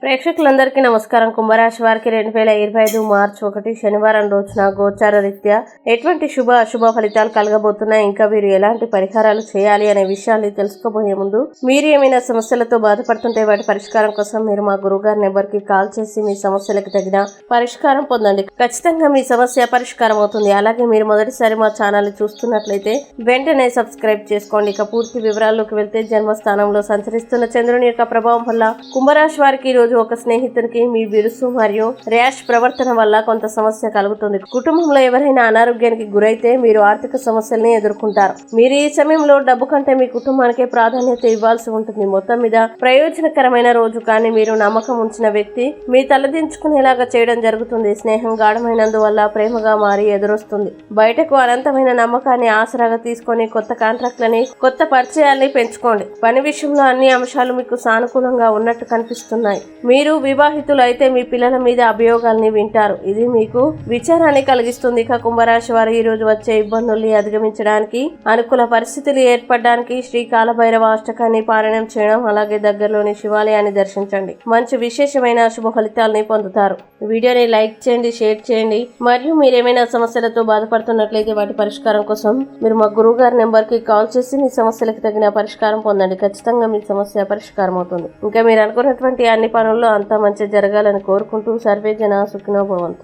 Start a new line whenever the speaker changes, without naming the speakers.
ప్రేక్షకులందరికీ నమస్కారం. కుంభరాశి వారికి రెండు వేల ఇరవై ఐదు మార్చ్ ఒకటి శనివారం రోజున గోచార రీత్యా ఎటువంటి శుభ అశుభ ఫలితాలు కలగబోతున్నాయి? ఇంకా వీరు ఎలాంటి పరిహారాలు చేయాలి అనే విషయాన్ని తెలుసుకోబోయే ముందు మీరు ఏమైనా సమస్యలతో బాధపడుతుంటే వాటి పరిష్కారం కోసం మీరు మా గురువుగారి నెంబర్కి కాల్ చేసి మీ సమస్యలకు తగిన పరిష్కారం పొందండి. ఖచ్చితంగా మీ సమస్య పరిష్కారం అవుతుంది. అలాగే మీరు మొదటిసారి మా ఛానల్ చూస్తున్నట్లయితే వెంటనే సబ్స్క్రైబ్ చేసుకోండి. ఇక పూర్తి వివరాల్లోకి వెళ్తే జన్మస్థానంలో సంచరిస్తున్న చంద్రుని యొక్క ప్రభావం వల్ల కుంభరాశి వారికి ఈరోజు రోజు ఒక స్నేహితునికి మీ బిరుసు మరియు ర్యాష్ ప్రవర్తన వల్ల కొంత సమస్య కలుగుతుంది. కుటుంబంలో ఎవరైనా అనారోగ్యానికి గురైతే మీరు ఆర్థిక సమస్యల్ని ఎదుర్కొంటారు. మీరు ఈ సమయంలో డబ్బు కంటే మీ కుటుంబానికే ప్రాధాన్యత ఇవ్వాల్సి ఉంటుంది. మొత్తం మీద ప్రయోజనకరమైన రోజు కానీ మీరు నమ్మకం ఉంచిన వ్యక్తి మీ తలదించుకునేలాగా చేయడం జరుగుతుంది. స్నేహం గాఢమైనందువల్ల ప్రేమగా మారి ఎదురొస్తుంది. బయటకు అనంతమైన నమ్మకాన్ని ఆసరాగా తీసుకొని కొత్త కాంట్రాక్ట్లని కొత్త పరిచయాల్ని పెంచుకోండి. పని విషయంలో అన్ని అంశాలు మీకు సానుకూలంగా ఉన్నట్టు కనిపిస్తున్నాయి. మీరు వివాహితులు అయితే మీ పిల్లల మీద అభియోగాల్ని వింటారు. ఇది మీకు విచారాన్ని కలిగిస్తుంది. ఇక కుంభరాశి వారు ఈ రోజు వచ్చే ఇబ్బందుల్ని అధిగమించడానికి అనుకూల పరిస్థితులు ఏర్పడడానికి శ్రీ కాలభైరవ అష్టకాన్ని పారాయణం చేయడం అలాగే దగ్గరలోని శివాలయాన్ని దర్శించండి. మంచి విశేషమైన శుభ ఫలితాలని పొందుతారు. వీడియోని లైక్ చేయండి షేర్ చేయండి. మరియు మీరు ఏమైనా సమస్యలతో బాధపడుతున్నట్లయితే వాటి పరిష్కారం కోసం మీరు మా గురువు గారి నెంబర్కి కాల్ చేసి మీ సమస్యలకు తగిన పరిష్కారం పొందండి. ఖచ్చితంగా మీ సమస్య పరిష్కారం అవుతుంది ఇంకా మీరు అనుకున్నటువంటి అన్ని పనుల్లో అంతా మంచి జరగాలని కోరుకుంటూ సర్వే జన సుఖినోభవంతు